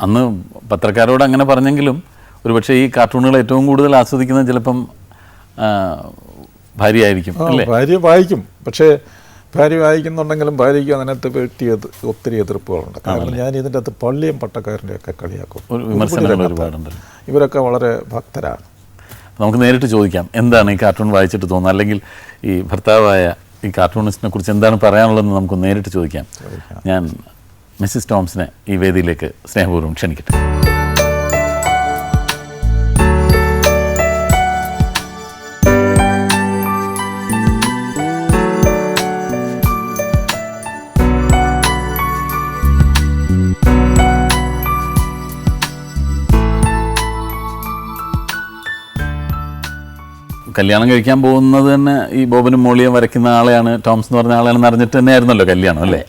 അന്ന് പത്രക്കാരോട് അങ്ങനെ പറഞ്ഞെങ്കിലും ഒരുപക്ഷെ ഈ കാർട്ടൂണുകൾ ഏറ്റവും കൂടുതൽ ആസ്വദിക്കുന്നത് ചിലപ്പം ഭാര്യ ഭാര്യയായിരിക്കും അല്ലേ? ഭാര്യ വായിക്കും. പക്ഷേ ഭാര്യ വായിക്കുന്നുണ്ടെങ്കിലും ഭാര്യയ്ക്ക് അതിനകത്ത് പറ്റിയ ഒത്തിരി എതിർപ്പുകളുണ്ട്. കാരണം ഞാൻ ഇതിന്റെ അകത്ത് പള്ളിയും പട്ടക്കാരന്റെ ഒക്കെ കളിയാക്കും. ഒരു വിമർശനങ്ങൾ ഇവരൊക്കെ വളരെ ഭക്തരാണ്. നമുക്ക് നേരിട്ട് ചോദിക്കാം എന്താണ് ഈ കാർട്ടൂൺ വായിച്ചിട്ട് തോന്നുന്നത്? അല്ലെങ്കിൽ ഈ ഭർത്താവായ ഈ കാർട്ടൂണിസ്റ്റിനെ കുറിച്ച് എന്താണ് പറയാനുള്ളതെന്ന് നമുക്ക് നേരിട്ട് ചോദിക്കാം. ഞാൻ മിസ്സിസ് ടോംസിനെ ഈ വേദിയിലേക്ക് സ്നേഹപൂർവം ക്ഷണിക്കട്ടെ. കല്യാണം കഴിക്കാൻ പോകുന്നത് തന്നെ ഈ ബോബനും മോളിയും വരയ്ക്കുന്ന ആളെയാണ് ടോംസ് എന്ന് പറഞ്ഞ ആളെയാണെന്ന് അറിഞ്ഞിട്ട് തന്നെയായിരുന്നല്ലോ കല്യാണം അല്ലേ?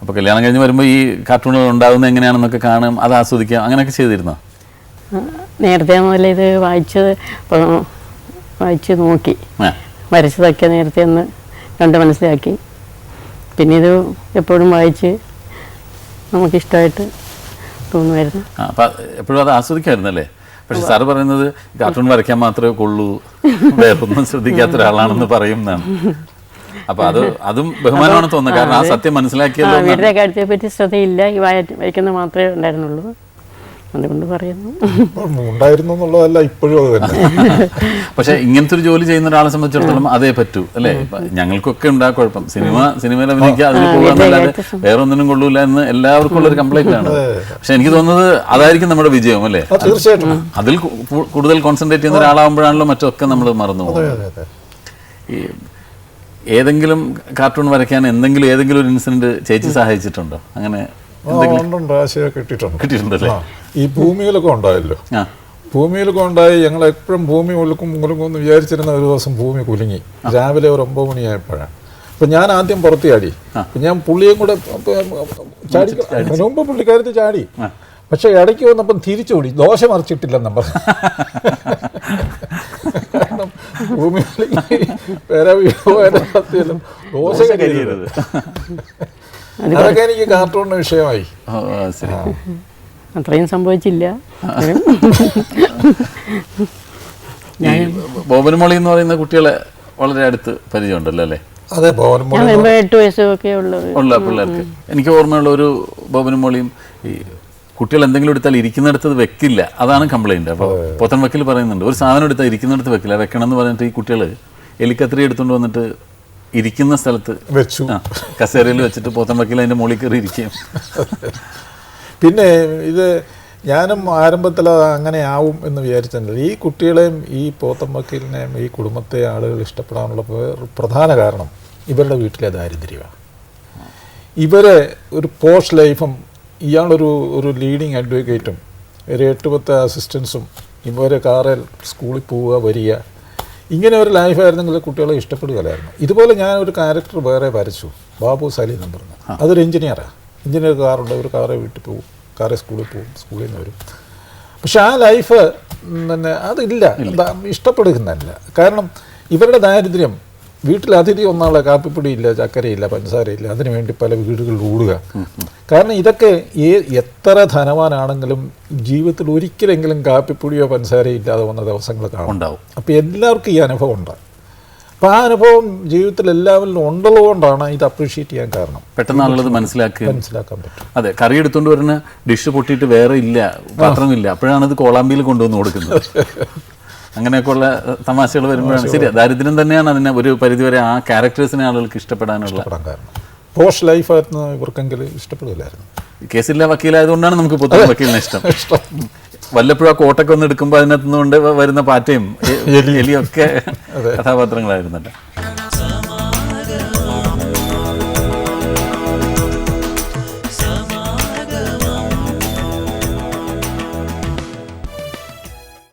അപ്പോൾ കല്യാണം കഴിഞ്ഞ് വരുമ്പോൾ ഈ കാർട്ടൂണുകൾ ഉണ്ടാകുന്നത് എങ്ങനെയാണെന്നൊക്കെ കാണും അത് ആസ്വദിക്കാം അങ്ങനെയൊക്കെ ചെയ്തിരുന്നോ? നേരത്തെ മുതൽ ഇത് വായിച്ചത് ഇപ്പോൾ വായിച്ച് നോക്കി. വരച്ചതൊക്കെ നേരത്തെ ഒന്ന് കണ്ട് മനസ്സിലാക്കി. പിന്നെ ഇത് എപ്പോഴും വായിച്ച് നമുക്കിഷ്ടമായിട്ട് തോന്നുമായിരുന്നു. അപ്പൊ എപ്പോഴും അത് ആസ്വദിക്കായിരുന്നല്ലേ? പക്ഷെ സാറ് പറയുന്നത് കാർട്ടൂൺ വരയ്ക്കാൻ മാത്രമേ കൊള്ളൂ വേറൊന്നും ശ്രദ്ധിക്കാത്ത ഒരാളാണെന്ന് പറയുന്നതാണ് അപ്പൊ അത് അതും. ബഹുമാനമാണ് തോന്നുന്നത്. കാരണം ആ സത്യം മനസ്സിലാക്കിയത്. വീട്ടിലെ കാര്യത്തെ പറ്റി ശ്രദ്ധയില്ല. ഈ വായ വായിക്കുന്നത് മാത്രമേ ഉണ്ടായിരുന്നുള്ളൂ. അതുകൊണ്ട് പറയുന്നു. ഉണ്ടായിരുന്നു എന്നുള്ളതല്ല ഇപ്പോഴും അത് തന്നെ. പക്ഷെ ഇങ്ങനത്തെ ഒരു ജോലി ചെയ്യുന്ന ഒരാളെ സംബന്ധിച്ചിടത്തോളം അതേ പറ്റൂ അല്ലേ? ഞങ്ങൾക്കൊക്കെ ഉണ്ടാ കുഴപ്പം. സിനിമ സിനിമയിൽ അഭിനയിക്കുക അതിന് പോകാന്നല്ലാതെ വേറെ ഒന്നിനും കൊള്ളൂല എന്ന് എല്ലാവർക്കും ഉള്ള ഒരു കംപ്ലൈന്റ് ആണ് പക്ഷെ എനിക്ക് തോന്നുന്നത് അതായിരിക്കും നമ്മുടെ വിജയം അല്ലേ? തീർച്ചയായിട്ടും. അതിൽ കൂടുതൽ കോൺസെൻട്രേറ്റ് ചെയ്യുന്ന ഒരാളാകുമ്പോഴാണല്ലോ മറ്റൊക്കെ നമ്മൾ മറന്നു പോകുന്നത്. അതെ അതെ. ഈ ഏതെങ്കിലും കാർട്ടൂൺ വരയ്ക്കാൻ എന്തെങ്കിലും ഏതെങ്കിലും ഒരു ഇൻസിഡന്റ് ചേച്ചി സഹായിച്ചിട്ടുണ്ടോ? അങ്ങനെ ഉണ്ടുണ്ട്. ആശയം കിട്ടിയിട്ടുണ്ട്. കിട്ടിയിട്ടുണ്ടല്ലേ? ആ ഈ ഭൂമിയിലൊക്കെ ഉണ്ടായല്ലോ. ഭൂമിയിലൊക്കെ ഉണ്ടായി ഞങ്ങൾ എപ്പോഴും ഭൂമി ഒലുക്കും ഉലുക്കും എന്ന് വിചാരിച്ചിരുന്ന ഒരു ദിവസം ഭൂമി കുലുങ്ങി. രാവിലെ ഒരു ഒമ്പത് മണിയായപ്പോഴാണ്. അപ്പം ഞാൻ ആദ്യം പുറത്ത് ചാടി ഞാൻ പുള്ളിയും കൂടെ ചാടി. മുമ്പ് പുള്ളിക്കാരത്ത് ചാടി. പക്ഷെ ഇടയ്ക്ക് വന്നപ്പം തിരിച്ചോടി. ദോശ മറിച്ചിട്ടില്ലെന്നും പറഞ്ഞു. ഭൂമി ദോശ കരിയരുത് അതൊക്കെ എനിക്ക് കാർട്ടൂണിന് വിഷയമായി. ആ, ശരി. അത്രയും സംഭവിച്ചില്ല. ബോബൻമോളി എന്ന് പറയുന്ന കുട്ടികളെ വളരെ അടുത്ത് പരിചയമുണ്ടല്ലോ അല്ലേ? അതെ വരുമ്പോൾ എട്ട് വയസ്സൊക്കെ ഉള്ള പിള്ളേർക്ക്. എനിക്ക് ഓർമ്മയുള്ള ഒരു ബോബനും മോളിയും ഈ കുട്ടികൾ എന്തെങ്കിലും എടുത്താൽ ഇരിക്കുന്നിടത്ത് വെക്കില്ല. അതാണ് കംപ്ലൈന്റ് അപ്പോൾ പൊത്തൻ വക്കീൽ പറയുന്നുണ്ട്. ഒരു സാധനം എടുത്താൽ ഇരിക്കുന്നിടത്ത് വെക്കില്ല. വെക്കണം എന്ന് പറഞ്ഞിട്ട് ഈ കുട്ടികൾ എലിക്കത്രി എടുത്തുകൊണ്ട് വന്നിട്ട് ഇരിക്കുന്ന സ്ഥലത്ത് വെച്ചു. കസേരയിൽ വെച്ചിട്ട് പോത്തൻ വക്കീൽ അതിന്റെ മുകളിൽ കയറി ഇരിക്കുകയും. പിന്നെ ഇത് ഞാനും ആരംഭത്തിൽ അങ്ങനെ ആവും എന്ന് വിചാരിച്ചിട്ടുണ്ട്. ഈ കുട്ടികളെയും ഈ പോത്തം വക്കീലിനെയും ഈ കുടുംബത്തെ ആളുകൾ ഇഷ്ടപ്പെടാനുള്ള പ്രധാന കാരണം ഇവരുടെ വീട്ടിലെ ദാരിദ്ര്യമാണ്. ഇവരെ ഒരു പോഷ് ലൈഫും ഇയാളൊരു ഒരു ലീഡിങ് അഡ്വക്കേറ്റും ഒരു എട്ട് പത്ത് അസിസ്റ്റൻസും ഇവരെ കാറിൽ സ്കൂളിൽ പോവുക വരിക. ഇങ്ങനെ ഒരു ലൈഫായിരുന്നെങ്കിൽ കുട്ടികളെ ഇഷ്ടപ്പെടുകയില്ലായിരുന്നു. ഇതുപോലെ ഞാൻ ഒരു ക്യാരക്ടർ വേറെ വരച്ചു ബാബു സലീം എന്ന് പറഞ്ഞു. അതൊരു എഞ്ചിനീയറാണ് എഞ്ചിനീയർ കാറുണ്ട് ഒരു കാറെ വീട്ടിൽ പോകും കാറെ സ്കൂളിൽ പോകും സ്കൂളിൽ നിന്ന് വരും. പക്ഷെ ആ ലൈഫ് പിന്നെ അതില്ല ഇഷ്ടപ്പെടുന്നതല്ല. കാരണം ഇവരുടെ ദാരിദ്ര്യം വീട്ടിൽ അതിഥി ഒന്നാളെ കാപ്പിപ്പൊടിയില്ല ചക്കരയില്ല പഞ്ചസാരയില്ല. അതിനു വേണ്ടി പല വീടുകളിൽ ഓടുക. കാരണം ഇതൊക്കെ ഏ എത്ര ധനവാനാണെങ്കിലും ജീവിതത്തിൽ ഒരിക്കലെങ്കിലും കാപ്പിപ്പൊടിയോ പഞ്ചസാരയോ ഇല്ലാതെ വന്ന ദിവസങ്ങൾ കാണും. ഉണ്ടാവും. അപ്പോൾ എല്ലാവർക്കും ഈ അനുഭവം ഉണ്ട്. അപ്പോൾ ആ അനുഭവം ജീവിതത്തിൽ എല്ലാവരിലും കൊണ്ടാണ് ഇത് അപ്രീഷിയേറ്റ് ചെയ്യാൻ കാരണം. പെട്ടെന്ന് ആളുകൾ മനസ്സിലാക്കി മനസ്സിലാക്കാൻ പറ്റും. അതെ കറി എടുത്തുകൊണ്ട് വരുന്ന ഡിഷ് പൊട്ടിയിട്ട് വേറെ ഇല്ല പാത്രമില്ല അപ്പോഴാണ് ഇത് കോളാമ്പിയിൽ കൊണ്ടുവന്ന് കൊടുക്കുന്നത്. അങ്ങനെയൊക്കെയുള്ള തമാശകൾ വരുമ്പോഴാണ്. ശരി ദാരിദ്ര്യം തന്നെയാണ് അതിനെ ഒരു പരിധിവരെ ആ ക്യാരക്ടേഴ്സിനെ ആളുകൾക്ക് ഇഷ്ടപ്പെടാനുള്ള പോസ്റ്റ് ലൈഫായിരുന്നു ഇവർക്കെങ്കിലും ഇഷ്ടപ്പെടില്ലായിരുന്നു. കേസില്ല വക്കീലായതുകൊണ്ടാണ് നമുക്ക് പുതിയ വക്കീലിനെ ഇഷ്ടം. വല്ലപ്പോഴും ആ കോട്ടൊക്കെ ഒന്ന് എടുക്കുമ്പോൾ അതിനകത്തുനിന്നുകൊണ്ട് നിന്ന് കൊണ്ട് വരുന്ന പാറ്റയും എലിയൊക്കെ കഥാപാത്രങ്ങളായിരുന്നല്ലോ.